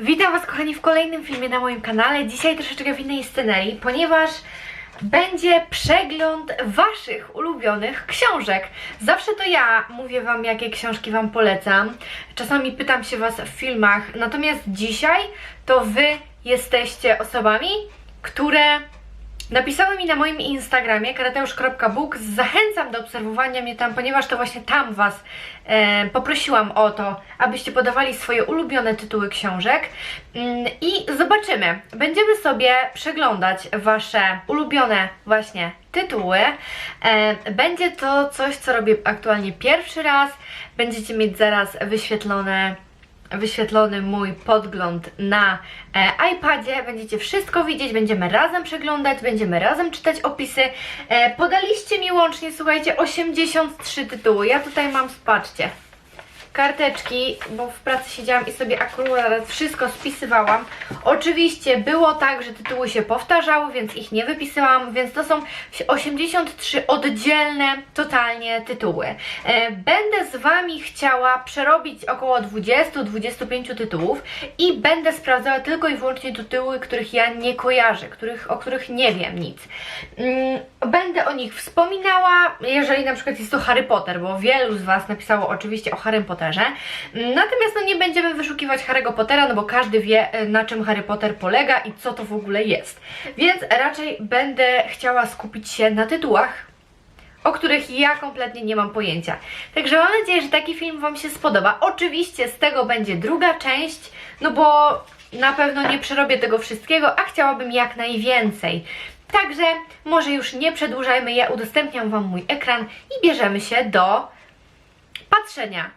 Witam Was kochani w kolejnym filmie na moim kanale. Dzisiaj troszeczkę w innej scenerii, ponieważ będzie przegląd Waszych ulubionych książek. Zawsze to ja mówię Wam, jakie książki Wam polecam. Czasami pytam się Was w filmach, natomiast dzisiaj to Wy jesteście osobami, które Napisały mi na moim Instagramie karateusz.book Zachęcam do obserwowania mnie tam, ponieważ to właśnie tam Was e, poprosiłam o to, abyście podawali swoje ulubione tytuły książek. Mm, I zobaczymy. Będziemy sobie przeglądać Wasze ulubione właśnie tytuły. E, będzie to coś, co robię aktualnie pierwszy raz. Będziecie mieć zaraz wyświetlone wyświetlony mój podgląd na e, iPadzie. Będziecie wszystko widzieć, będziemy razem przeglądać, będziemy razem czytać opisy. E, podaliście mi łącznie, słuchajcie, 83 tytuły. Ja tutaj mam, spaczcie, karteczki, bo w pracy siedziałam i sobie akurat wszystko spisywałam. Oczywiście było tak, że tytuły się powtarzały, więc ich nie wypisałam, więc to są 83 oddzielne totalnie tytuły. E, Będę z Wami chciała przerobić około 20-25 tytułów i będę sprawdzała tylko i wyłącznie tytuły, których ja nie kojarzę, których, o których nie wiem nic. Mm, Będę o nich wspominała, jeżeli na przykład jest to Harry Potter, bo wielu z Was napisało oczywiście o Harry Potterze. Mm, Natomiast no nie będziemy wyszukiwać Harry'ego Pottera, no bo każdy wie e, na czym Harry Potter polega i co to w ogóle jest. Więc raczej będę chciała skupić się na tytułach, o których ja kompletnie nie mam pojęcia. Także mam nadzieję, że taki film Wam się spodoba. Oczywiście z tego będzie druga część, no bo na pewno nie przerobię tego wszystkiego, a chciałabym jak najwięcej. Także może już nie przedłużajmy, ja udostępniam Wam mój ekran i bierzemy się do patrzenia.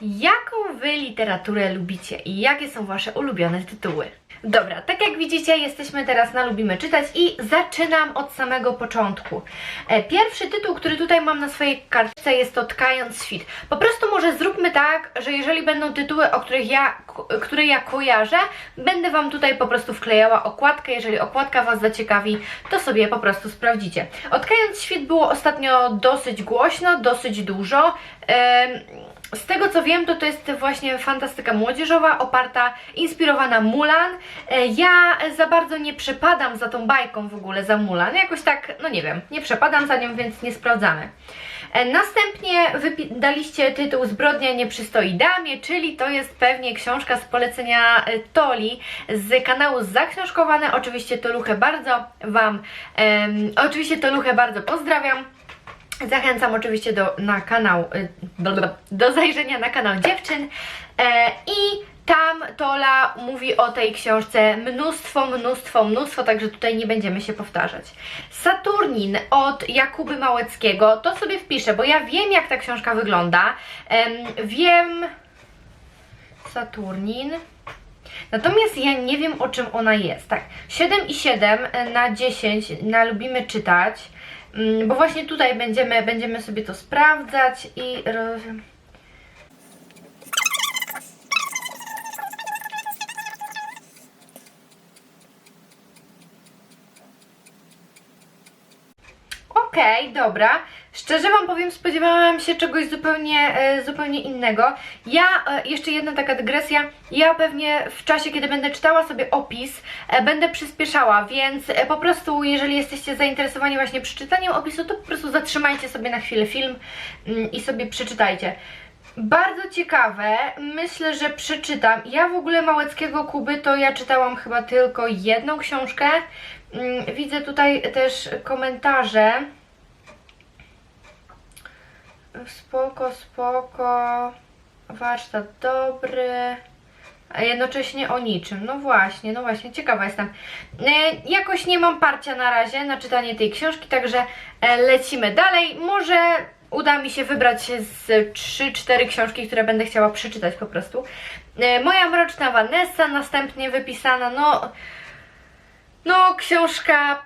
Jaką Wy literaturę lubicie i jakie są Wasze ulubione tytuły? Dobra, tak jak widzicie, jesteśmy teraz na Lubimy Czytać i zaczynam od samego początku. E, Pierwszy tytuł, który tutaj mam na swojej kartce jest to Tkając Świt. Po prostu może zróbmy tak, że jeżeli będą tytuły, o których ja, które ja kojarzę, będę Wam tutaj po prostu wklejała okładkę. Jeżeli okładka Was zaciekawi, to sobie po prostu sprawdzicie. O Tkając Świt było ostatnio dosyć głośno, dosyć dużo. Em, z tego co wiem, to to jest właśnie fantastyka młodzieżowa, oparta, inspirowana Mulan. E, Ja za bardzo nie przepadam za tą bajką w ogóle, za Mulan. Jakoś tak, no nie wiem, nie przepadam za nią, więc nie sprawdzamy. E, Następnie daliście tytuł Zbrodnia nie przystoi damie, czyli to jest pewnie książka z polecenia e, Toli z kanału Zaksiążkowane. Oczywiście Toluchę bardzo Wam, em, oczywiście Toluchę bardzo pozdrawiam. Zachęcam oczywiście do, na kanał, y, do zajrzenia na kanał dziewczyn e, i tam Tola mówi o tej książce mnóstwo, mnóstwo, mnóstwo, także tutaj nie będziemy się powtarzać. Saturnin od Jakuby Małeckiego, to sobie wpiszę, bo ja wiem jak ta książka wygląda, em, wiem... Saturnin... Natomiast ja nie wiem o czym ona jest. Tak, 7,7 na 10 na lubimy czytać, bo właśnie tutaj będziemy, będziemy sobie to sprawdzać i. Okej, dobra. Szczerze Wam powiem, spodziewałam się czegoś zupełnie, e, zupełnie innego. Ja, e, jeszcze jedna taka dygresja, ja pewnie w czasie, kiedy będę czytała sobie opis, e, będę przyspieszała, więc po prostu, jeżeli jesteście zainteresowani właśnie przeczytaniem opisu, to po prostu zatrzymajcie sobie na chwilę film mm, i sobie przeczytajcie. Bardzo ciekawe, myślę, że przeczytam. Ja w ogóle Małeckiego Kuby to ja czytałam chyba tylko jedną książkę. Mm, Widzę tutaj też komentarze. Spoko, spoko. Warsztat dobry. A jednocześnie o niczym. No właśnie, no właśnie, ciekawa jestem. E, jakoś nie mam parcia na razie na czytanie tej książki, także e, lecimy dalej. Może uda mi się wybrać z 3-4 książki, które będę chciała przeczytać po prostu. E, moja mroczna Vanessa, następnie wypisana, no. No, książka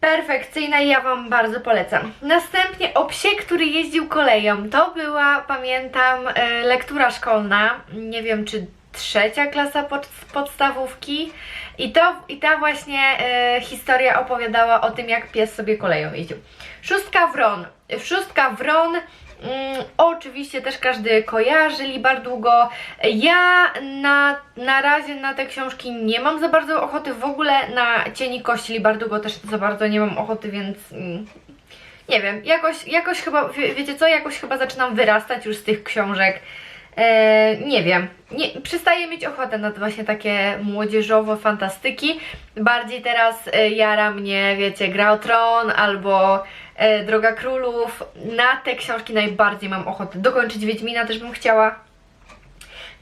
perfekcyjna i ja Wam bardzo polecam. Następnie o psie, który jeździł koleją. To była, pamiętam, e, lektura szkolna. Nie wiem, czy trzecia klasa pod, podstawówki. I, to, I ta właśnie e, historia opowiadała o tym, jak pies sobie koleją jeździł. Szóstka Wron. Szóstka Wron oczywiście też każdy kojarzy Libardugo. Ja na, na razie na te książki nie mam za bardzo ochoty, w ogóle na Cieni Kości Libardugo też za bardzo nie mam ochoty, więc mm, nie wiem, jakoś, jakoś chyba, wie, wiecie co, jakoś chyba zaczynam wyrastać już z tych książek. E, nie wiem, nie, przestaję mieć ochotę na właśnie takie młodzieżowe fantastyki. Bardziej teraz e, jara mnie, wiecie, Gra o Tron albo Droga Królów. Na te książki najbardziej mam ochotę. Dokończyć Wiedźmina też bym chciała.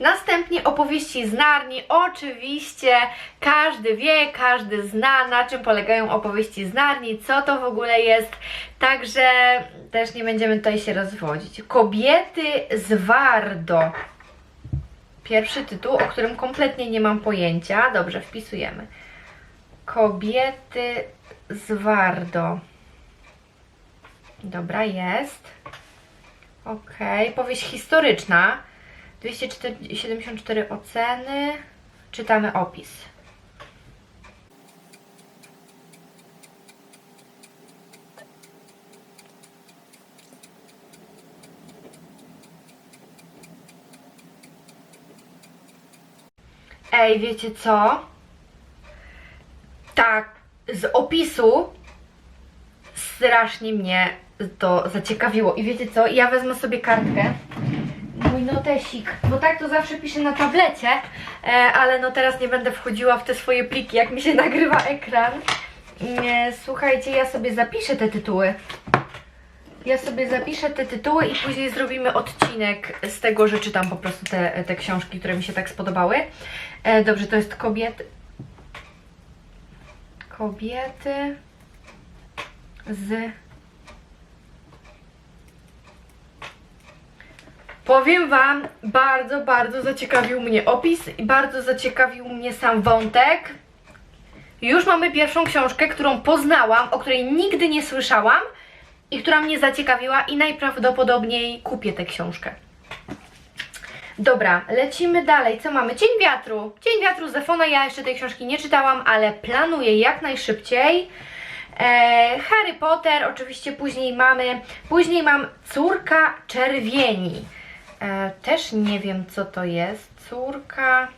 Następnie opowieści z Narni. Oczywiście każdy wie, każdy zna, na czym polegają opowieści z Narni, co to w ogóle jest. Także też nie będziemy tutaj się rozwodzić. Kobiety z Wardo. Pierwszy tytuł, o którym kompletnie nie mam pojęcia. Dobrze, wpisujemy. Kobiety z Wardo. Dobra, jest. Okej, powieść historyczna. 274 oceny. Czytamy opis. Ej, wiecie co? Tak, z opisu strasznie mnie to zaciekawiło. I wiecie co? Ja wezmę sobie kartkę mój notesik, bo tak to zawsze piszę na tablecie, e, ale no teraz nie będę wchodziła w te swoje pliki, jak mi się nagrywa ekran. E, słuchajcie, ja sobie zapiszę te tytuły. Ja sobie zapiszę te tytuły i później zrobimy odcinek z tego, że czytam po prostu te, te książki, które mi się tak spodobały. E, dobrze, to jest kobiety. Kobiety z Powiem Wam, bardzo, bardzo zaciekawił mnie opis i bardzo zaciekawił mnie sam wątek. Już mamy pierwszą książkę, którą poznałam, o której nigdy nie słyszałam i która mnie zaciekawiła i najprawdopodobniej kupię tę książkę. Dobra, lecimy dalej. Co mamy? Cień wiatru. Cień wiatru Zefona. Ja jeszcze tej książki nie czytałam, ale planuję jak najszybciej. E, Harry Potter, oczywiście później mamy. Później mam Córka Czerwieni. E, też nie wiem, co to jest. Córka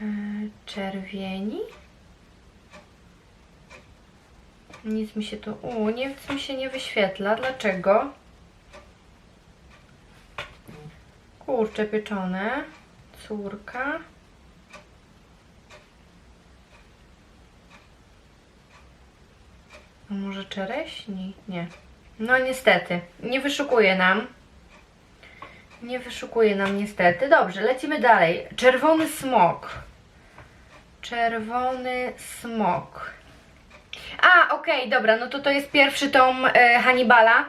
e, czerwieni. Nic mi się tu. U, nic mi się nie wyświetla. Dlaczego? Kurcze pieczone. Córka. A może czereśni? Nie. No niestety, nie wyszukuje nam. Nie wyszukuje nam niestety. Dobrze, lecimy dalej. Czerwony smok. Czerwony smok. A, okej, dobra, no to to jest pierwszy tom e, Hannibala.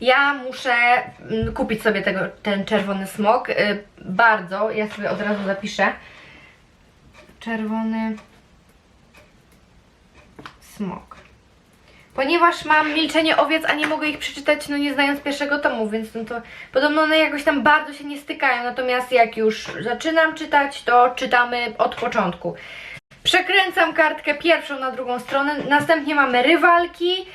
Ja muszę mm, kupić sobie tego, ten czerwony smok. E, bardzo, ja sobie od razu zapiszę. Czerwony smok. Ponieważ mam milczenie owiec, a nie mogę ich przeczytać, no nie znając pierwszego tomu, więc no to podobno one jakoś tam bardzo się nie stykają. Natomiast jak już zaczynam czytać, to czytamy od początku. Przekręcam kartkę pierwszą na drugą stronę, następnie mamy rywalki.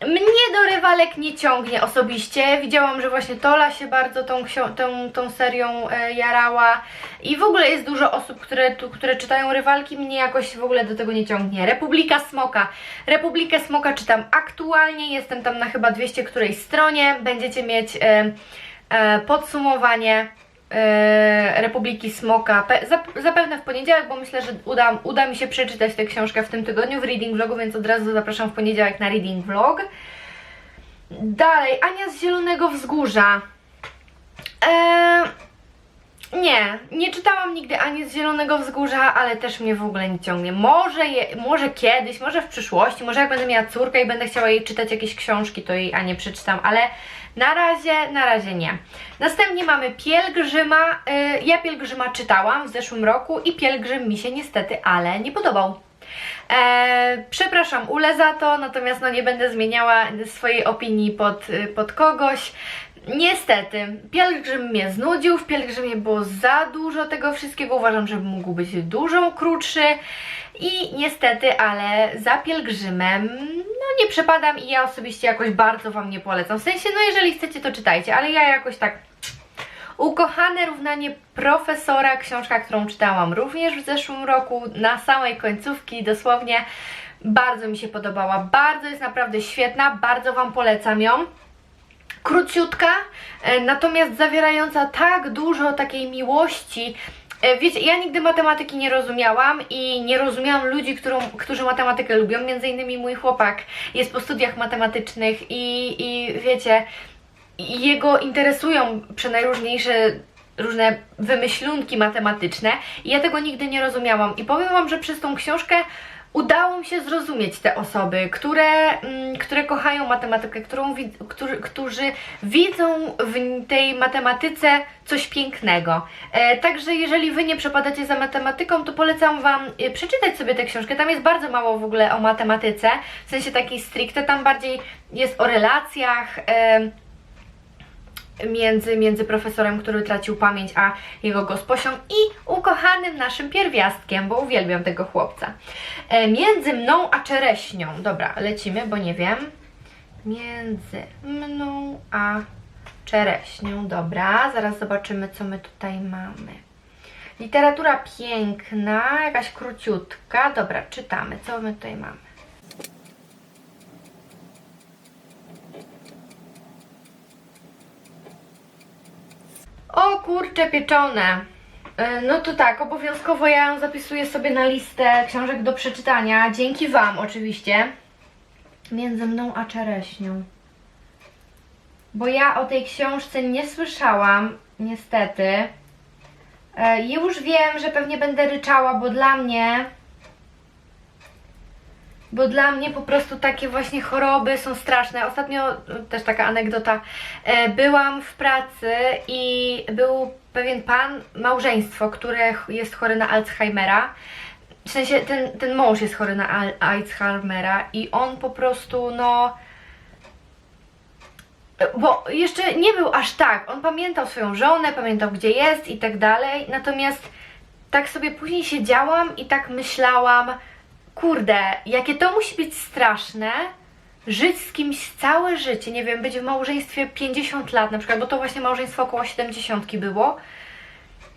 Mnie do rywalek nie ciągnie osobiście. Widziałam, że właśnie Tola się bardzo tą, tą, tą serią e, jarała i w ogóle jest dużo osób, które, tu, które czytają rywalki. Mnie jakoś w ogóle do tego nie ciągnie. Republika Smoka. Republikę Smoka czytam aktualnie. Jestem tam na chyba 200 którejś stronie. Będziecie mieć e, e, podsumowanie Republiki Smoka pe- zap- zapewne w poniedziałek, bo myślę, że uda, uda mi się przeczytać tę książkę w tym tygodniu w reading vlogu, więc od razu zapraszam w poniedziałek na reading vlog. Dalej, Ania z Zielonego Wzgórza. Eee, nie, nie czytałam nigdy Ani z Zielonego Wzgórza, ale też mnie w ogóle nie ciągnie. Może, je, może kiedyś, może w przyszłości, może jak będę miała córkę i będę chciała jej czytać jakieś książki, to jej Anię przeczytam, ale na razie, na razie nie. Następnie mamy Pielgrzyma. Y, Ja Pielgrzyma czytałam w zeszłym roku i Pielgrzym mi się niestety, ale nie podobał. E, przepraszam Ule za to, natomiast no nie będę zmieniała swojej opinii pod, y, pod kogoś. Niestety, pielgrzym mnie znudził, w pielgrzymie było za dużo tego wszystkiego, uważam, że mógł być dużo krótszy i niestety, ale za pielgrzymem no nie przepadam i ja osobiście jakoś bardzo Wam nie polecam, w sensie, no jeżeli chcecie to czytajcie, ale ja jakoś tak Ukochane równanie profesora, książka, którą czytałam również w zeszłym roku, na samej końcówki dosłownie. Bardzo mi się podobała, bardzo jest naprawdę świetna, bardzo Wam polecam ją. Króciutka, e, natomiast zawierająca tak dużo takiej miłości. E, Wiecie, ja nigdy matematyki nie rozumiałam i nie rozumiałam ludzi, którą, którzy matematykę lubią. Między innymi mój chłopak jest po studiach matematycznych i, i wiecie, jego interesują przenajróżniejsze różne wymyślunki matematyczne i ja tego nigdy nie rozumiałam i powiem Wam, że przez tą książkę udało mi się zrozumieć te osoby, które, mm, które kochają matematykę, którą, którzy, którzy widzą w tej matematyce coś pięknego. E, także jeżeli Wy nie przepadacie za matematyką, to polecam Wam e, przeczytać sobie tę książkę. Tam jest bardzo mało w ogóle o matematyce, w sensie takiej stricte, tam bardziej jest o relacjach, em, między, między profesorem, który tracił pamięć, a jego gosposią i ukochanym naszym pierwiastkiem, bo uwielbiam tego chłopca. E, między mną a czereśnią. Dobra, lecimy, bo nie wiem. Między mną a czereśnią. Dobra, zaraz zobaczymy, co my tutaj mamy. Literatura piękna, jakaś króciutka. Dobra, czytamy. Co my tutaj mamy? O kurcze pieczone. E, No to tak, obowiązkowo ja ją zapisuję sobie na listę książek do przeczytania. Dzięki Wam oczywiście. Między mną a czereśnią. Bo ja o tej książce nie słyszałam, niestety. E, Już wiem, że pewnie będę ryczała, bo dla mnie bo dla mnie po prostu takie właśnie choroby są straszne. Ostatnio e, też taka anegdota. E, byłam w pracy i był pewien pan, małżeństwo, które jest chory na Alzheimera. W sensie ten, ten mąż jest chory na Al- Alzheimera i on po prostu no bo jeszcze nie był aż tak. On pamiętał swoją żonę, pamiętał gdzie jest i tak dalej. Natomiast tak sobie później siedziałam i tak myślałam, kurde, jakie to musi być straszne, żyć z kimś całe życie, nie wiem, być w małżeństwie 50 lat na przykład, bo to właśnie małżeństwo około 70 było.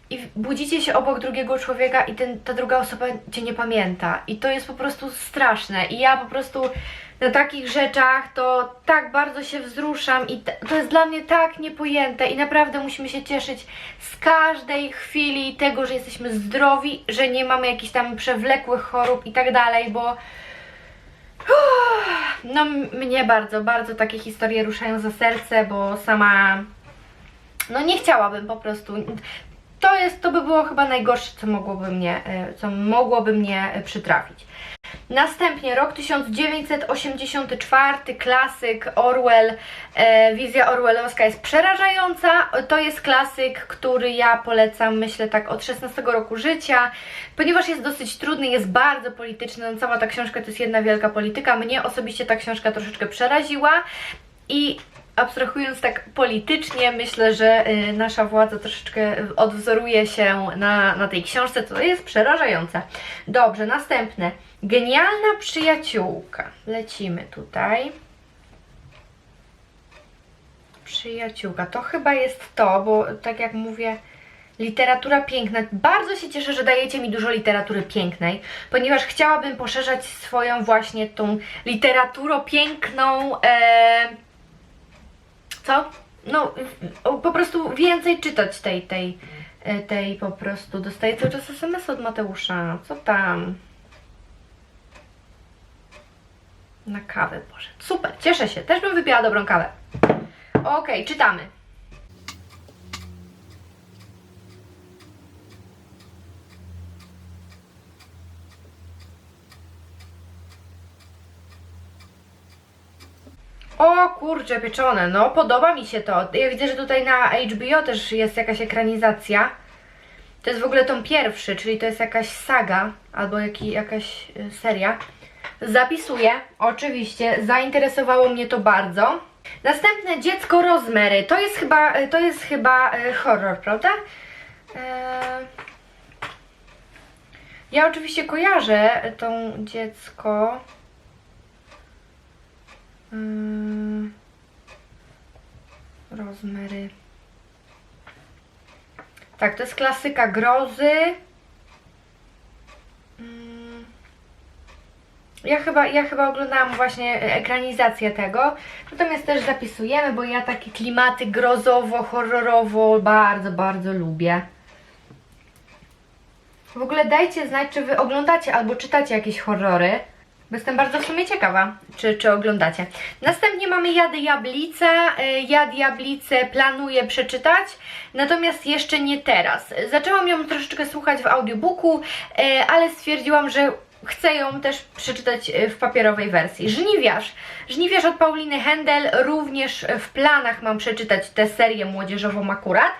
I budzicie się obok drugiego człowieka i ten, ta druga osoba cię nie pamięta. I to jest po prostu straszne. I ja po prostu na takich rzeczach to tak bardzo się wzruszam i to jest dla mnie tak niepojęte i naprawdę musimy się cieszyć z każdej chwili tego, że jesteśmy zdrowi, że nie mamy jakichś tam przewlekłych chorób i tak dalej, bo no mnie bardzo, bardzo takie historie ruszają za serce, bo sama no nie chciałabym po prostu. To jest, to by było chyba najgorsze, co mogłoby mnie, e, co mogłoby mnie e, przytrafić. Następnie rok 1984, klasyk Orwell, e, wizja orwellowska jest przerażająca. To jest klasyk, który ja polecam, myślę tak od 16 roku życia, ponieważ jest dosyć trudny, jest bardzo polityczny. No, cała ta książka to jest jedna wielka polityka. Mnie osobiście ta książka troszeczkę przeraziła i abstrahując tak politycznie, myślę, że y, nasza władza troszeczkę odwzoruje się na, na tej książce, to jest przerażające. Dobrze, następne. Genialna przyjaciółka. Lecimy tutaj. Przyjaciółka. To chyba jest to, bo tak jak mówię, literatura piękna. Bardzo się cieszę, że dajecie mi dużo literatury pięknej, ponieważ chciałabym poszerzać swoją właśnie tą literaturą piękną. E, co? No, po prostu więcej czytać tej, tej, e, tej po prostu. Dostaję cały czas SMS od Mateusza. Co tam? Na kawę poszedł. Super, cieszę się. Też bym wypiła dobrą kawę. Okej, czytamy. O kurczę, pieczone, no podoba mi się to. Ja widzę, że tutaj na HBO też jest jakaś ekranizacja. To jest w ogóle tom pierwszy, czyli to jest jakaś saga albo jaki, jakaś y, seria. Zapisuję, oczywiście, zainteresowało mnie to bardzo. Następne dziecko Rozmery. To jest chyba, to jest chyba e, horror, prawda? Ja oczywiście kojarzę tą dziecko. Mm, Rozmery. Tak, to jest klasyka grozy. Mm. Ja chyba, ja chyba oglądałam właśnie ekranizację tego. Natomiast też zapisujemy, bo ja takie klimaty grozowo, horrorowo bardzo, bardzo lubię. W ogóle dajcie znać, czy wy oglądacie albo czytacie jakieś horrory. Bo jestem bardzo w sumie ciekawa, czy, czy oglądacie. Następnie mamy Ja Diablicę. Y, Ja Diablicę planuję przeczytać, natomiast jeszcze nie teraz. Zaczęłam ją troszeczkę słuchać w audiobooku, y, ale stwierdziłam, że chcę ją też przeczytać y, w papierowej wersji. Żniwiarz. Żniwiarz od Pauliny Händel. Również w planach mam przeczytać tę serię młodzieżową akurat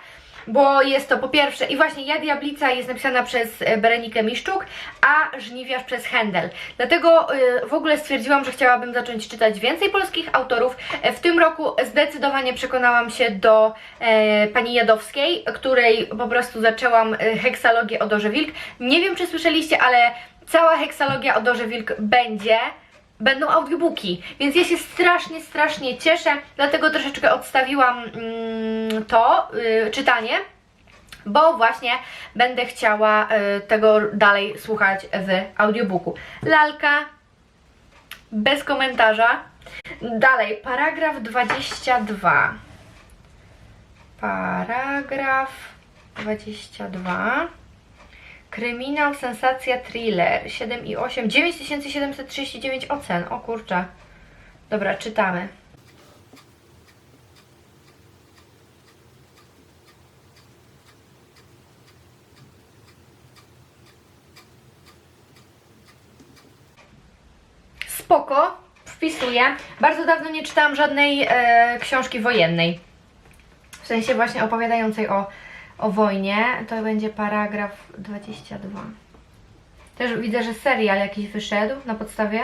bo jest to po pierwsze, i właśnie Ja Diablica jest napisana przez e, Berenikę Miszczuk, a Żniwiarz przez Händel. Dlatego y, w ogóle stwierdziłam, że chciałabym zacząć czytać więcej polskich autorów. E, W tym roku zdecydowanie przekonałam się do e, pani Jadowskiej, której po prostu zaczęłam e, heksalogię o Dorze Wilk. Nie wiem, czy słyszeliście, ale cała heksalogia o Dorze Wilk będzie będą audiobooki, więc ja się strasznie, strasznie cieszę, dlatego troszeczkę odstawiłam mm, to y, czytanie, bo właśnie będę chciała y, tego dalej słuchać w audiobooku. Lalka, bez komentarza. Dalej, paragraf 22. Paragraf 22. Kryminał, sensacja, thriller 7,8 9739 ocen, o kurczę. Dobra, czytamy. Spoko, wpisuję. Bardzo dawno nie czytałam żadnej e, książki wojennej. W sensie właśnie opowiadającej o o wojnie, to będzie paragraf 22. Też widzę, że serial jakiś wyszedł na podstawie.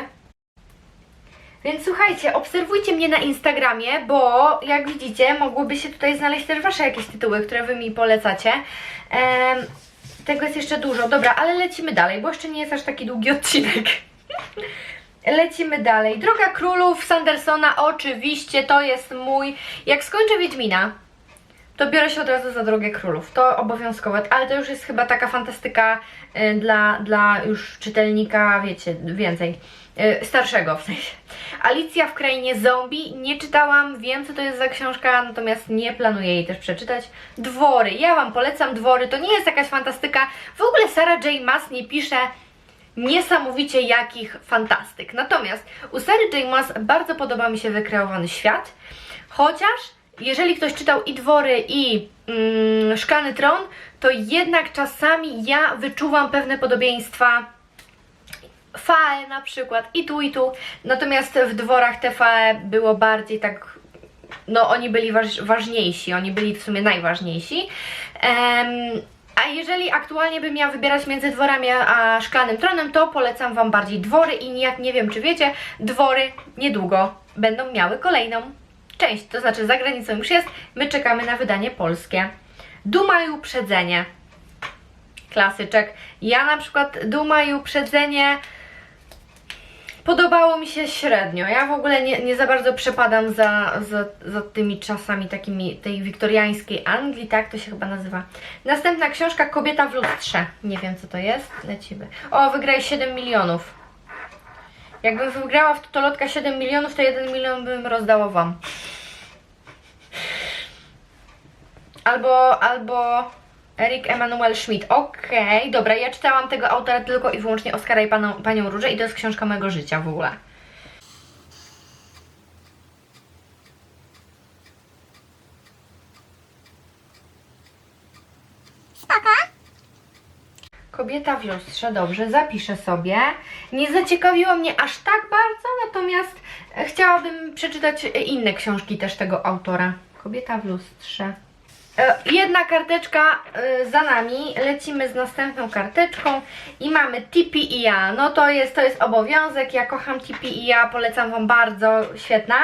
Więc słuchajcie, obserwujcie mnie na Instagramie, bo jak widzicie, mogłyby się tutaj znaleźć też Wasze jakieś tytuły, które Wy mi polecacie. Em, tego jest jeszcze dużo. Dobra, ale lecimy dalej, bo jeszcze nie jest aż taki długi odcinek. Lecimy dalej. Droga Królów Sandersona, oczywiście, to jest mój... Jak skończę Wiedźmina, to biorę się od razu za Drogę Królów. To obowiązkowe, ale to już jest chyba taka fantastyka y, dla, dla już czytelnika, wiecie, więcej. Y, starszego w sensie. Alicja w krainie zombie. Nie czytałam, wiem co to jest za książka, natomiast nie planuję jej też przeczytać. Dwory. Ja Wam polecam Dwory. To nie jest jakaś fantastyka. W ogóle Sarah J. Maas nie pisze niesamowicie jakich fantastyk. Natomiast u Sarah J. Maas bardzo podoba mi się wykreowany świat, chociaż jeżeli ktoś czytał i Dwory, i mm, Szklany Tron, to jednak czasami ja wyczuwam pewne podobieństwa fae na przykład i tu i tu, natomiast w dworach te fae było bardziej tak, no oni byli waż, ważniejsi, oni byli w sumie najważniejsi. Em, a jeżeli aktualnie bym miała wybierać między dworami a szklanym tronem, to polecam Wam bardziej dwory i jak nie wiem czy wiecie, dwory niedługo będą miały kolejną część, to znaczy za granicą już jest, my czekamy na wydanie polskie. Duma i uprzedzenie. Klasyczek. Ja na przykład Duma i uprzedzenie podobało mi się średnio. Ja w ogóle nie, nie za bardzo przepadam za, za, za tymi czasami takimi tej wiktoriańskiej Anglii, tak to się chyba nazywa. Następna książka Kobieta w lustrze. Nie wiem co to jest. Lecimy. O, wygraj 7 milionów. Jakbym wygrała w Totolotka 7 milionów, to 1 milion bym rozdała Wam. Albo, albo Erik Emanuel Schmidt. Okej, dobra, ja czytałam tego autora tylko i wyłącznie Oskara i Panią Różę i to jest książka mojego życia w ogóle. Kobieta w lustrze, dobrze, zapiszę sobie. Nie zaciekawiło mnie aż tak bardzo, natomiast e, chciałabym przeczytać e, inne książki też tego autora. Kobieta w lustrze. E, Jedna karteczka za nami, lecimy z następną karteczką i mamy Tipi i ja. No to jest, to jest obowiązek, ja kocham Tipi i ja, polecam Wam bardzo, świetna.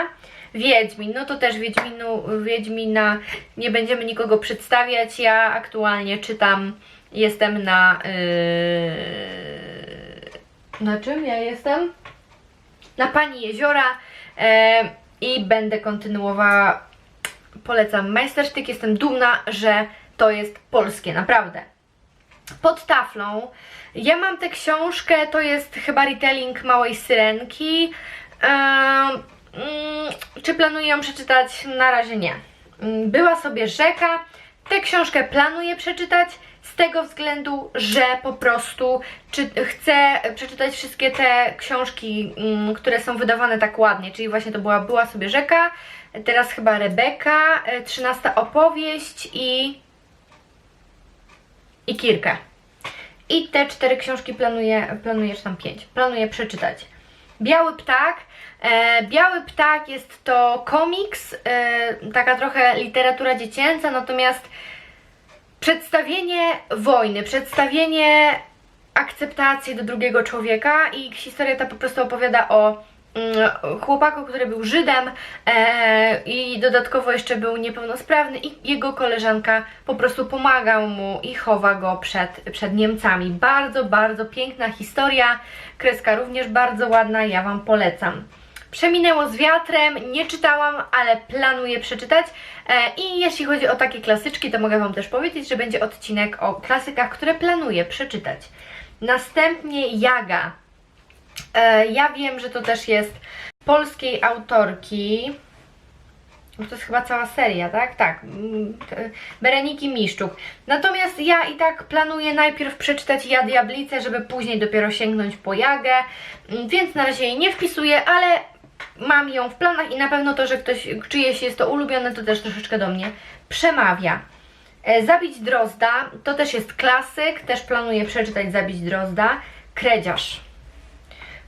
Wiedźmin. No to też Wiedźminu, Wiedźmina nie będziemy nikogo przedstawiać. Ja aktualnie czytam, jestem na. Yy... Na czym ja jestem? Na Pani Jeziora e, i będę kontynuowała. Polecam majstersztyk. Jestem dumna, że to jest polskie, naprawdę. Pod taflą ja mam tę książkę, to jest chyba retelling Małej Syrenki. Mm, czy planuję ją przeczytać? Na razie nie. Mm, Była sobie rzeka. Tę książkę planuję przeczytać z tego względu, że po prostu czy, chcę przeczytać wszystkie te książki, mm, które są wydawane tak ładnie. Czyli właśnie to była Była sobie rzeka, teraz chyba Rebeka, e, 13 opowieść i, i Kirkę. I te cztery książki planuję, planuję, czy tam pięć, planuję przeczytać. Biały Ptak. E, Biały Ptak jest to komiks, e, taka trochę literatura dziecięca, natomiast przedstawienie wojny, przedstawienie akceptacji do drugiego człowieka i historia ta po prostu opowiada o mm, chłopaku, który był Żydem e, i dodatkowo jeszcze był niepełnosprawny i jego koleżanka po prostu pomaga mu i chowa go przed, przed Niemcami. Bardzo, bardzo piękna historia, kreska również bardzo ładna, ja Wam polecam. Przeminęło z wiatrem, nie czytałam, ale planuję przeczytać. E, I jeśli chodzi o takie klasyczki, to mogę Wam też powiedzieć, że będzie odcinek o klasykach, które planuję przeczytać. Następnie Jaga. E, ja wiem, że to też jest polskiej autorki. No To jest chyba cała seria, tak? Tak. mm, Bereniki Miszczuk. Natomiast ja i tak planuję najpierw przeczytać Ja Diablicę, żeby później dopiero sięgnąć po Jagę, Mm, więc na razie jej nie wpisuję, ale mam ją w planach i na pewno to, że ktoś czyjeś jest to ulubione, to też troszeczkę do mnie przemawia. E, Zabić Drozda, to też jest klasyk, też planuję przeczytać Zabić Drozda. Kredziarz.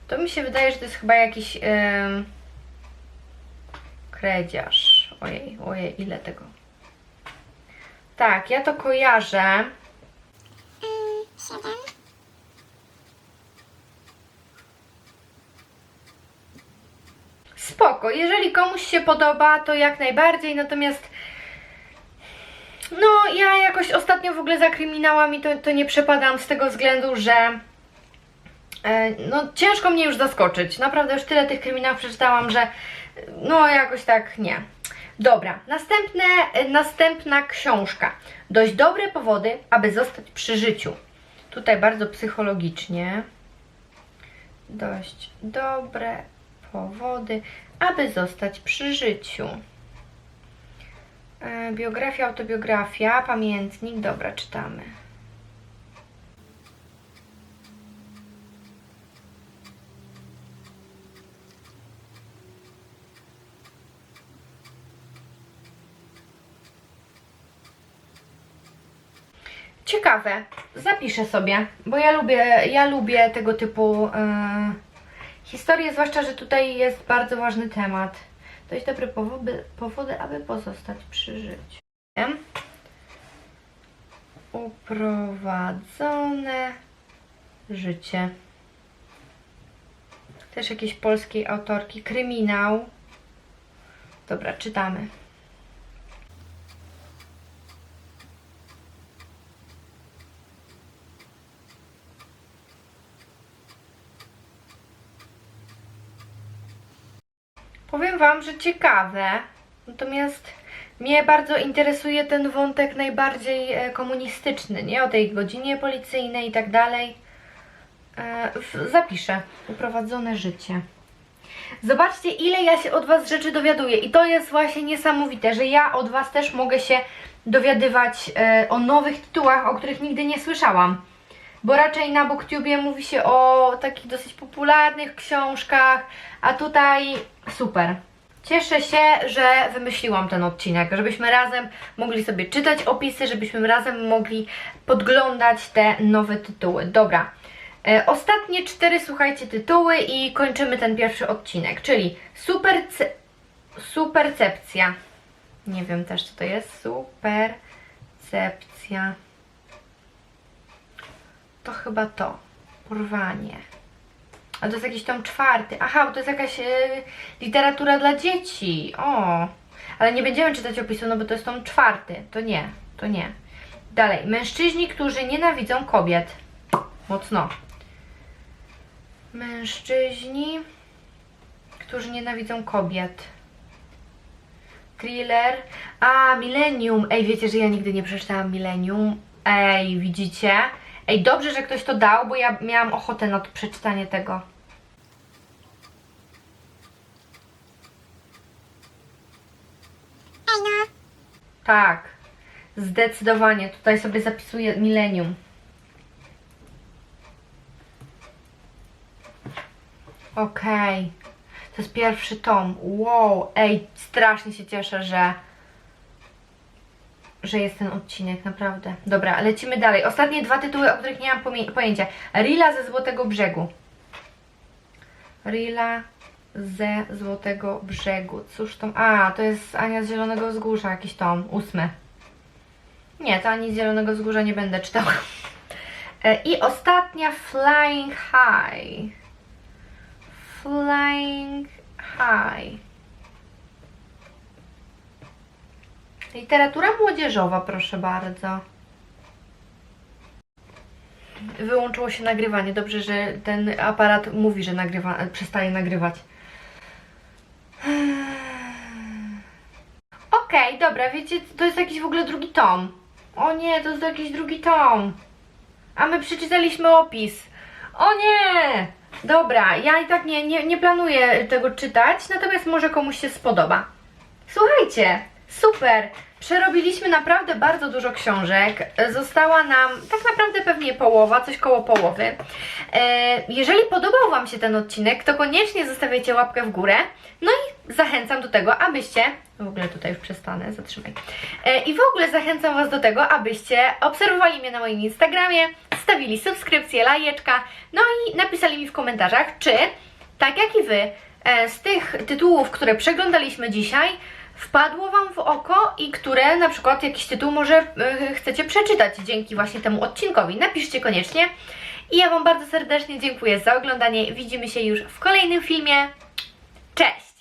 To mi się wydaje, że to jest chyba jakiś em, kredziarz. Ojej, ojej, ile tego? Tak, ja to kojarzę. siedem, Spoko, jeżeli komuś się podoba, to jak najbardziej, natomiast no ja jakoś ostatnio w ogóle za kryminałami to, to nie przepadam z tego względu, że e, no ciężko mnie już zaskoczyć. Naprawdę już tyle tych kryminałów przeczytałam, że no jakoś tak nie. Dobra, następne, następna książka. Dość dobre powody, aby zostać przy życiu. Tutaj bardzo psychologicznie. Dość dobre powody, aby zostać przy życiu. E, Biografia, autobiografia, pamiętnik. Dobra, czytamy. Ciekawe, zapiszę sobie, bo ja lubię, ja lubię tego typu e, historie, zwłaszcza, że tutaj jest bardzo ważny temat. Dość dobre powody, powody aby pozostać przy życiu. Uprowadzone życie. Też jakiejś polskiej autorki. Kryminał. Dobra, czytamy. Powiem Wam, że ciekawe. Natomiast mnie bardzo interesuje ten wątek najbardziej e, komunistyczny, nie? O tej godzinie policyjnej i tak dalej. E, Zapiszę. Uprowadzone życie. Zobaczcie, ile ja się od Was rzeczy dowiaduję. I to jest właśnie niesamowite, że ja od Was też mogę się dowiadywać e, o nowych tytułach, o których nigdy nie słyszałam. Bo raczej na BookTubie mówi się o takich dosyć popularnych książkach, a tutaj super. Cieszę się, że wymyśliłam ten odcinek, żebyśmy razem mogli sobie czytać opisy, żebyśmy razem mogli podglądać te nowe tytuły. Dobra. E, ostatnie cztery, słuchajcie, tytuły i kończymy ten pierwszy odcinek, czyli superce... Supercepcja. Nie wiem też, co to jest. Supercepcja. To chyba to. Porwanie. A to jest jakiś tom czwarty. Aha, to jest jakaś e, literatura dla dzieci. O, ale nie będziemy czytać opisu, no bo to jest tom czwarty. To nie, to nie. Dalej. Mężczyźni, którzy nienawidzą kobiet. Mocno. Mężczyźni, którzy nienawidzą kobiet. Thriller. A, Millennium. Ej, wiecie, że ja nigdy nie przeczytałam Millennium. Ej, widzicie? Ej, dobrze, że ktoś to dał, bo ja miałam ochotę na to przeczytanie tego. No, Tak, zdecydowanie. Tutaj sobie zapisuję Millennium. Okej. To jest pierwszy tom. Wow, ej, strasznie się cieszę, że że jest ten odcinek, naprawdę. Dobra, lecimy dalej. Ostatnie dwa tytuły, o których nie mam pojęcia. Rila ze Złotego Brzegu. Rila ze Złotego Brzegu. Cóż to... A, to jest Ania z Zielonego Wzgórza, jakiś tom, ósmy. Nie, to ani z Zielonego Wzgórza nie będę czytała. E, I ostatnia Flying High. Flying High. Literatura młodzieżowa, proszę bardzo. Wyłączyło się nagrywanie. Dobrze, że ten aparat mówi, że nagrywa, przestaje nagrywać. Okej, dobra, wiecie, to jest jakiś w ogóle drugi tom. O nie, to jest jakiś drugi tom. A my przeczytaliśmy opis. O nie! Dobra, ja i tak nie, nie, nie planuję tego czytać, natomiast może komuś się spodoba. Słuchajcie, super! Przerobiliśmy naprawdę bardzo dużo książek. Została nam tak naprawdę pewnie połowa, coś koło połowy. E, jeżeli podobał Wam się ten odcinek, to koniecznie zostawiajcie łapkę w górę. No i zachęcam do tego, abyście. W ogóle tutaj już przestanę, zatrzymaj. E, I w ogóle zachęcam Was do tego, abyście obserwowali mnie na moim Instagramie, stawili subskrypcję, lajeczka, no i napisali mi w komentarzach, czy tak jak i Wy, e, z tych tytułów, które przeglądaliśmy dzisiaj, wpadło Wam w oko i które na przykład jakiś tytuł może e, chcecie przeczytać dzięki właśnie temu odcinkowi. Napiszcie koniecznie. I ja Wam bardzo serdecznie dziękuję za oglądanie. Widzimy się już w kolejnym filmie. Cześć!